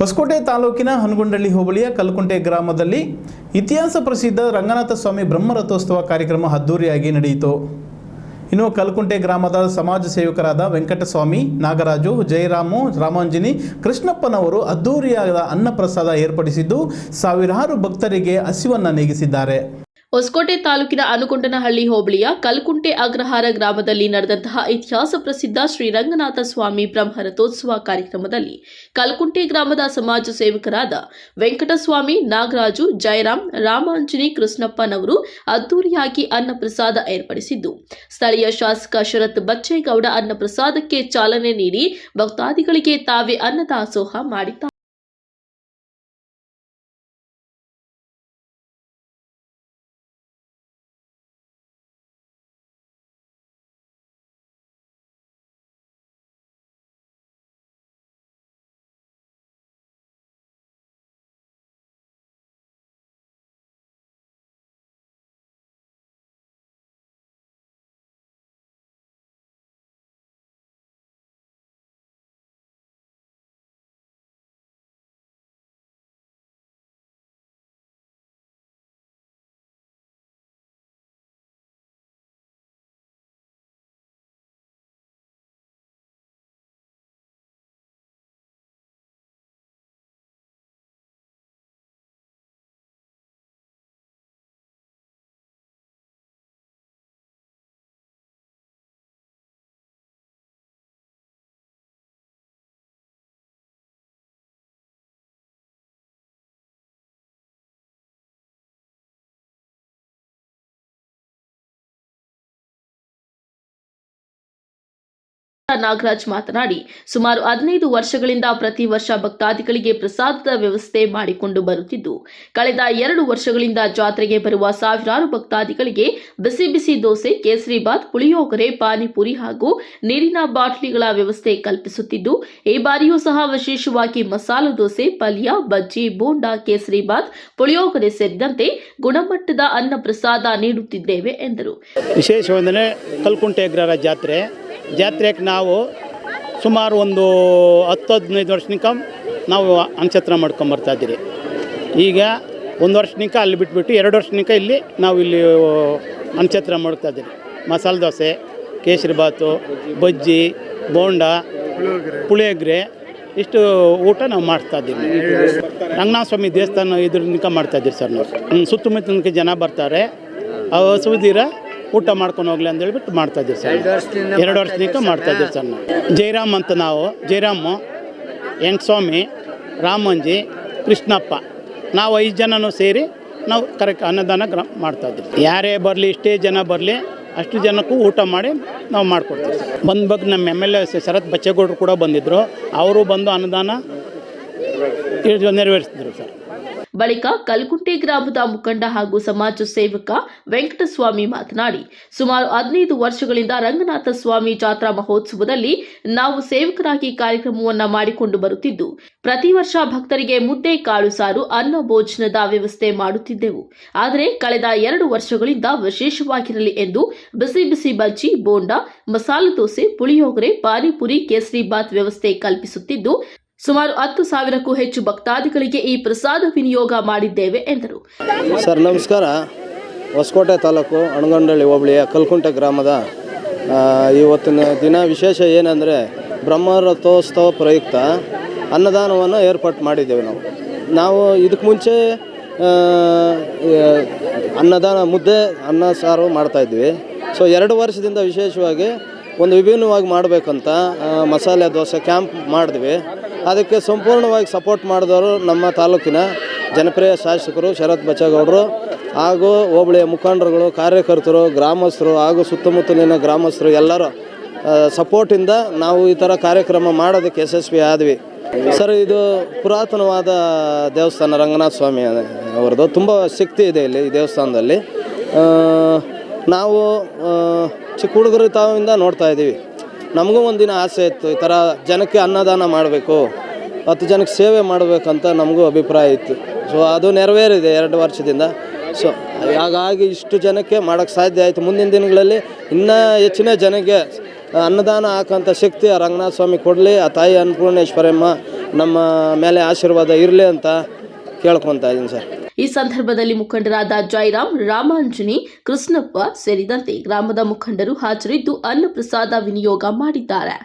ಹೊಸಕೋಟೆ ತಾಲೂಕಿನ ಹನಗೊಂಡಳ್ಳಿ ಹೋಬಳಿಯ ಕಲ್ಕುಂಟೆ ಗ್ರಾಮದಲ್ಲಿ ಇತಿಹಾಸ ಪ್ರಸಿದ್ಧ ರಂಗನಾಥ ಸ್ವಾಮಿ ಬ್ರಹ್ಮರಥೋತ್ಸವ ಕಾರ್ಯಕ್ರಮ ಅದ್ದೂರಿಯಾಗಿ ನಡೆಯಿತು. ಇನ್ನು ಕಲ್ಕುಂಟೆ ಗ್ರಾಮದ ಸಮಾಜ ಸೇವಕರಾದ ವೆಂಕಟಸ್ವಾಮಿ, ನಾಗರಾಜು, ಜಯರಾಮು, ರಾಮಾಂಜಿನಿ, ಕೃಷ್ಣಪ್ಪನವರು ಅದ್ದೂರಿಯಾದ ಅನ್ನಪ್ರಸಾದ ಏರ್ಪಡಿಸಿದ್ದು ಸಾವಿರಾರು ಭಕ್ತರಿಗೆ ಹಸಿವನ್ನು ನೀಗಿಸಿದ್ದಾರೆ. ಹೊಸಕೋಟೆ ತಾಲೂಕಿನ ಅನುಕೊಂಡನಹಳ್ಳಿ ಹೋಬಳಿಯ ಕಲ್ಕುಂಟೆ ಅಗ್ರಹಾರ ಗ್ರಾಮದಲ್ಲಿ ನಡೆದಂತಹ ಇತಿಹಾಸ ಪ್ರಸಿದ್ಧ ಶ್ರೀರಂಗನಾಥ ಸ್ವಾಮಿ ಬ್ರಹ್ಮರಥೋತ್ಸವ ಕಾರ್ಯಕ್ರಮದಲ್ಲಿ ಕಲ್ಕುಂಟೆ ಗ್ರಾಮದ ಸಮಾಜ ಸೇವಕರಾದ ವೆಂಕಟಸ್ವಾಮಿ, ನಾಗರಾಜು, ಜಯರಾಮ್, ರಾಮಾಂಜನಿ, ಕೃಷ್ಣಪ್ಪನವರು ಅದ್ದೂರಿಯಾಗಿ ಅನ್ನಪ್ರಸಾದ ಏರ್ಪಡಿಸಿದ್ದು. ಸ್ಥಳೀಯ ಶಾಸಕ ಶರತ್ ಬಚ್ಚೇಗೌಡ ಅನ್ನಪ್ರಸಾದಕ್ಕೆ ಚಾಲನೆ ನೀಡಿ ಭಕ್ತಾದಿಗಳಿಗೆ ತಾವೇ ಅನ್ನದಾಸೋಹ ಮಾಡಿದ್ದಾರೆ. ನಾಗರಾಜ್ ಮಾತನಾಡಿ, ಸುಮಾರು ಹದಿನೈದು ವರ್ಷಗಳಿಂದ ಪ್ರತಿ ವರ್ಷ ಭಕ್ತಾದಿಗಳಿಗೆ ಪ್ರಸಾದದ ವ್ಯವಸ್ಥೆ ಮಾಡಿಕೊಂಡು ಬರುತ್ತಿದ್ದು, ಕಳೆದ ಎರಡು ವರ್ಷಗಳಿಂದ ಜಾತ್ರೆಗೆ ಬರುವ ಸಾವಿರಾರು ಭಕ್ತಾದಿಗಳಿಗೆ ಬಿಸಿ ಬಿಸಿ ದೋಸೆ ಕೇಸರಿಬಾತ್ ಪುಳಿಯೋಗರೆ, ಪಾನಿಪುರಿ ಹಾಗೂ ನೀರಿನ ಬಾಟಲಿಗಳ ವ್ಯವಸ್ಥೆ ಕಲ್ಪಿಸುತ್ತಿದ್ದು, ಈ ಬಾರಿಯೂ ಸಹ ವಿಶೇಷವಾಗಿ ಮಸಾಲ ದೋಸೆ, ಪಲ್ಯ, ಬಜ್ಜಿ, ಬೋಂಡಾ ಕೇಸರಿಬಾತ್ ಪುಳಿಯೋಗರೆ ಸೇರಿದಂತೆ ಗುಣಮಟ್ಟದ ಅನ್ನ ಪ್ರಸಾದ ನೀಡುತ್ತಿದ್ದೇವೆ ಎಂದರು. ವಿಶೇಷವೆಂದರೆ ಕಲ್ಕುಂಟೆ ಅಗ್ರಹಾರ ಜಾತ್ರೆ. ಜಾತ್ರೆಗೆ ನಾವು ಸುಮಾರು ಒಂದು ಹತ್ತು ಹದಿನೈದು ವರ್ಷನಿಕ ನಾವು ಅನ್ಛತ್ರ ಮಾಡ್ಕೊಂಬರ್ತಾ ಇದ್ದೀರಿ. ಈಗ ಒಂದು ವರ್ಷನಿಕ ಅಲ್ಲಿ ಬಿಟ್ಬಿಟ್ಟು ಎರಡು ವರ್ಷನಿಕ ಇಲ್ಲಿ ನಾವು ಇಲ್ಲಿ ಅಂಚತ್ರ ಮಾಡ್ತಾ ಇದ್ದೀರಿ. ಮಸಾಲೆ ದೋಸೆ, ಕೇಸರಿ ಬಾತು, ಬಜ್ಜಿ, ಬೋಂಡ, ಪುಳಿಯೋಗ್ರೆ, ಇಷ್ಟು ಊಟ ನಾವು ಮಾಡ್ತಾ ಇದ್ದೀವಿ. ರಂಗನಾಥ ಸ್ವಾಮಿ ದೇವಸ್ಥಾನ ಇದ್ರಿಂದ ಮಾಡ್ತಾ ಇದ್ದೀವಿ ಸರ್ ನಾವು. ಸುತ್ತಮುತ್ತಲಿನ ಜನ ಬರ್ತಾರೆ. ಆ ಊಟ ಮಾಡ್ಕೊಂಡು ಹೋಗ್ಲಿ ಅಂತ ಹೇಳ್ಬಿಟ್ಟು ಮಾಡ್ತಾ ಇದ್ದೀವಿ ಸರ್. ಎರಡು ವರ್ಷದಿಂದ ಮಾಡ್ತಾ ಇದ್ದೀವಿ ಸರ್ ನಾವು. ಜಯರಾಮ್ ಅಂತ ನಾವು ಜೈರಾಮು ಸ್ವಾಮಿ ರಾಮಂಜಿ ಕೃಷ್ಣಪ್ಪ. ನಾವು ಐದು ಜನನೂ ಸೇರಿ ನಾವು ಕರೆಕ್ಟ್ ಅನ್ನದಾನ ಗ್ರ ಮಾಡ್ತಾ ಇದ್ದೀವಿ. ಯಾರೇ ಬರಲಿ ಇಷ್ಟೇ ಜನ ಬರಲಿ ಅಷ್ಟು ಜನಕ್ಕೂ ಊಟ ಮಾಡಿ ನಾವು ಮಾಡಿಕೊಡ್ತೀವಿ ಸರ್. ಬಂದ ಬಗ್ಗೆ ನಮ್ಮ ಎಂ ಎಲ್ ಎ ಶರತ್ ಬಚ್ಚೇಗೌಡರು ಕೂಡ ಬಂದಿದ್ದರು ಅವರು ಬಂದು ಅನ್ನದಾನ ಇದು ನೆರವೇರಿಸಿದ್ರು ಸರ್. ಬಳಿಕ ಕಲ್ಕುಂಟೆ ಗ್ರಾಮದ ಮುಖಂಡ ಹಾಗೂ ಸಮಾಜ ಸೇವಕ ವೆಂಕಟಸ್ವಾಮಿ ಮಾತನಾಡಿ, ಸುಮಾರು ಹದಿನೈದು ವರ್ಷಗಳಿಂದ ರಂಗನಾಥ ಸ್ವಾಮಿ ಜಾತ್ರಾ ಮಹೋತ್ಸವದಲ್ಲಿ ನಾವು ಸೇವಕರಾಗಿ ಕಾರ್ಯಕ್ರಮವನ್ನು ಮಾಡಿಕೊಂಡು ಬರುತ್ತಿದ್ದು, ಪ್ರತಿ ವರ್ಷ ಭಕ್ತರಿಗೆ ಮುದ್ದೆ, ಕಾಳು ಸಾರು, ಅನ್ನ ಭೋಜನದ ವ್ಯವಸ್ಥೆ ಮಾಡುತ್ತಿದ್ದೆವು. ಆದರೆ ಕಳೆದ ಎರಡು ವರ್ಷಗಳಿಂದ ವಿಶೇಷವಾಗಿರಲಿ ಎಂದು ಬಿಸಿ ಬಿಸಿ ಬಜ್ಜಿ, ಬೋಂಡಾ, ಮಸಾಲೆ ದೋಸೆ, ಪುಳಿಯೋಗರೆ, ಪಾನಿಪುರಿ, ಕೇಸರಿ ಬಾತ್ ವ್ಯವಸ್ಥೆ ಕಲ್ಪಿಸುತ್ತಿದ್ದು ಸುಮಾರು ಹತ್ತು ಸಾವಿರಕ್ಕೂ ಹೆಚ್ಚು ಭಕ್ತಾದಿಗಳಿಗೆ ಈ ಪ್ರಸಾದ ವಿನಿಯೋಗ ಮಾಡಿದ್ದೇವೆ, ಎಂದರು. ಸರ್, ನಮಸ್ಕಾರ. ಹೊಸಕೋಟೆ ತಾಲೂಕು ಅಣಗಂಡಳ್ಳಿ ಹೋಬಳಿಯ ಕಲ್ಕುಂಟೆ ಗ್ರಾಮದ ಇವತ್ತಿನ ದಿನ ವಿಶೇಷ ಏನಂದರೆ ಬ್ರಹ್ಮರಥೋತ್ಸವ ಪ್ರಯುಕ್ತ ಅನ್ನದಾನವನ್ನು ಏರ್ಪಾಟ್ ಮಾಡಿದ್ದೇವೆ ನಾವು. ನಾವು ಇದಕ್ಕೆ ಮುಂಚೆ ಅನ್ನದಾನ ಮುದ್ದೆ, ಅನ್ನ, ಸಾರು ಮಾಡ್ತಾಯಿದ್ವಿ ಸೊ, ಎರಡು ವರ್ಷದಿಂದ ವಿಶೇಷವಾಗಿ ಒಂದು ವಿಭಿನ್ನವಾಗಿ ಮಾಡಬೇಕಂತ ಮಸಾಲೆ, ದೋಸೆ, ಕ್ಯಾಂಪ್ ಮಾಡಿದ್ವಿ. ಅದಕ್ಕೆ ಸಂಪೂರ್ಣವಾಗಿ ಸಪೋರ್ಟ್ ಮಾಡಿದವರು ನಮ್ಮ ತಾಲೂಕಿನ ಜನಪ್ರಿಯ ಶಾಸಕರು ಶರತ್ ಬಚ್ಚೇಗೌಡರು ಹಾಗೂ ಹೋಬಳಿಯ ಮುಖಂಡರುಗಳು, ಕಾರ್ಯಕರ್ತರು, ಗ್ರಾಮಸ್ಥರು ಹಾಗೂ ಸುತ್ತಮುತ್ತಲಿನ ಗ್ರಾಮಸ್ಥರು ಎಲ್ಲರೂ ಸಪೋರ್ಟಿಂದ ನಾವು ಈ ಥರ ಕಾರ್ಯಕ್ರಮ ಮಾಡೋದಕ್ಕೆ ಯಶಸ್ವಿ ಆದ್ವಿ. ಸರ್, ಇದು ಪುರಾತನವಾದ ದೇವಸ್ಥಾನ ರಂಗನಾಥ ಸ್ವಾಮಿ ಅವರದ್ದು ತುಂಬ ಶಕ್ತಿ ಇದೆ ಇಲ್ಲಿ ಈ ದೇವಸ್ಥಾನದಲ್ಲಿ. ನಾವು ಚಿಕ್ಕ ಹುಡುಗರು ತಾವಿಂದ ನೋಡ್ತಾ ಇದ್ದೀವಿ. ನಮಗೂ ಒಂದಿನ ಆಸೆ ಇತ್ತು ಈ ಥರ ಜನಕ್ಕೆ ಅನ್ನದಾನ ಮಾಡಬೇಕು, ಹತ್ತು ಜನಕ್ಕೆ ಸೇವೆ ಮಾಡಬೇಕಂತ ನಮಗೂ ಅಭಿಪ್ರಾಯ ಇತ್ತು. ಸೊ ಅದು ನೆರವೇರಿದೆ ಎರಡು ವರ್ಷದಿಂದ. ಸೊ ಹಾಗಾಗಿ ಇಷ್ಟು ಜನಕ್ಕೆ ಮಾಡೋಕ್ಕೆ ಸಾಧ್ಯ ಆಯಿತು. ಮುಂದಿನ ದಿನಗಳಲ್ಲಿ ಇನ್ನೂ ಹೆಚ್ಚಿನ ಜನಕ್ಕೆ ಅನ್ನದಾನ ಹಾಕೋಂಥ ಶಕ್ತಿ ಆ ರಂಗನಾಥ ಸ್ವಾಮಿ ಕೊಡಲಿ, ಆ ತಾಯಿ ಅನ್ನಪೂರ್ಣೇಶ್ವರಮ್ಮ ನಮ್ಮ ಮೇಲೆ ಆಶೀರ್ವಾದ ಇರಲಿ ಅಂತ ಕೇಳ್ಕೊತಾ ಇದ್ದೀನಿ ಸರ್. ಈ ಸಂದರ್ಭದಲ್ಲಿ ಮುಖಂಡರಾದ ಜೈರಾಮ್ ರಾಮಾಂಜನಿ ಕೃಷ್ಣಪ್ಪ ಸೇರಿದಂತೆ ಗ್ರಾಮದ ಮುಖಂಡರು ಹಾಜರಿದ್ದು ಅನ್ನಪ್ರಸಾದ ವಿನಿಯೋಗ ಮಾಡಿದ್ದಾರೆ.